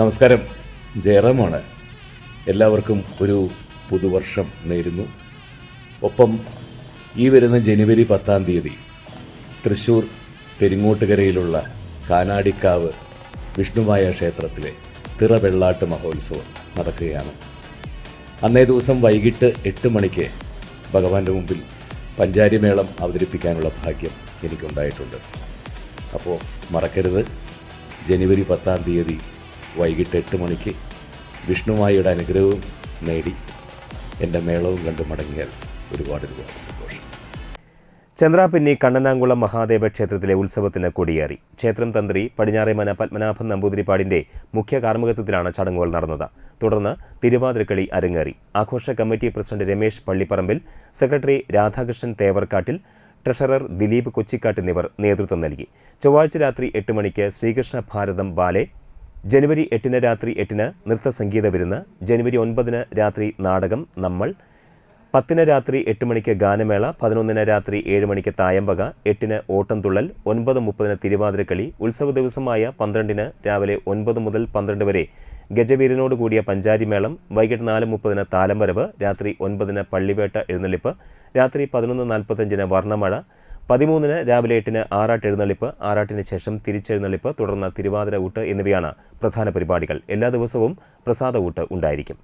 നമസ്കാരം. ജയറാമാണ്. എല്ലാവർക്കും ഒരു പുതുവർഷം നേരുന്നു. ഒപ്പം ഈ വരുന്ന ജനുവരി പത്താം തീയതി തൃശ്ശൂർ പെരിങ്ങോട്ടുകരയിലുള്ള കാനാടിക്കാവ് വിഷ്ണുമായ ക്ഷേത്രത്തിലെ തിറവെള്ളാട്ട് മഹോത്സവം നടക്കുകയാണ്. അന്നേ ദിവസം വൈകിട്ട് എട്ട് മണിക്ക് ഭഗവാന്റെ മുമ്പിൽ പഞ്ചാരിമേളം അവതരിപ്പിക്കാനുള്ള ഭാഗ്യം എനിക്കുണ്ടായിട്ടുണ്ട്. അപ്പോൾ മറക്കരുത്. ജനുവരി പത്താം തീയതി വൈകിട്ട് എട്ട് മണിക്ക് വിഷ്ണുമായിയുടെ അനുഗ്രഹവും നേടി എന്റെ മേളവും കണ്ട് മടങ്ങിയാൽ ഒരുപാട് ഒരുപാട് സന്തോഷം. ചന്ദ്രാപിന്നി കണ്ണനാങ്കുളം മഹാദേവ ക്ഷേത്രത്തിലെ ഉത്സവത്തിന് കൊടിയേറി. ക്ഷേത്രം തന്ത്രി പടിഞ്ഞാറേമന പത്മനാഭൻ നമ്പൂതിരിപ്പാടിന്റെ മുഖ്യ കാർമ്മികത്വത്തിലാണ് ചടങ്ങുകൾ നടന്നത്. തുടർന്ന് തിരുവാതിരക്കളി അരങ്ങേറി. ആഘോഷ committee president Ramesh Pallipparambil secretary Radhakrishnan Thevarkattil treasurer Dileep Kochikkattu എന്നിവർ നേതൃത്വം നൽകി. ചൊവ്വാഴ്ച രാത്രി എട്ട് മണിക്ക് ശ്രീകൃഷ്ണ ഭാരതം ബാലെ ജനുവരി എട്ടിന് രാത്രി എട്ടിന് നൃത്തസംഗീത വിരുന്ന് ജനുവരി ഒൻപതിന് രാത്രി നാടകം നമ്മൾ. പത്തിന് രാത്രി എട്ട് മണിക്ക് ഗാനമേള പതിനൊന്നിന് രാത്രി ഏഴ് മണിക്ക് തായമ്പക എട്ടിന് ഓട്ടംതുള്ളൽ ഒൻപത് മുപ്പതിന് തിരുവാതിരക്കളി ഉത്സവ ദിവസമായ പന്ത്രണ്ടിന് രാവിലെ ഒൻപത് മുതൽ പന്ത്രണ്ട് വരെ ഗജവീരനോട് കൂടിയ പഞ്ചാരിമേളം വൈകിട്ട് നാല് മുപ്പതിന് താലംവരവ് രാത്രി ഒൻപതിന് പള്ളിവേട്ട എഴുന്നള്ളിപ്പ് രാത്രി പതിനൊന്ന് നാൽപ്പത്തഞ്ചിന് വർണമഴ പതിമൂന്നിന് രാവിലെ എട്ടിന് ആറാട്ട് എഴുന്നള്ളിപ്പ് ആറാട്ടിന് ശേഷം തിരിച്ചെഴുന്നള്ളിപ്പ് തുടർന്ന് തിരുവാതിര ഊട്ട് എന്നിവയാണ് പ്രധാന പരിപാടികൾ. എല്ലാ ദിവസവും പ്രസാദ ഊട്ട് ഉണ്ടായിരിക്കും.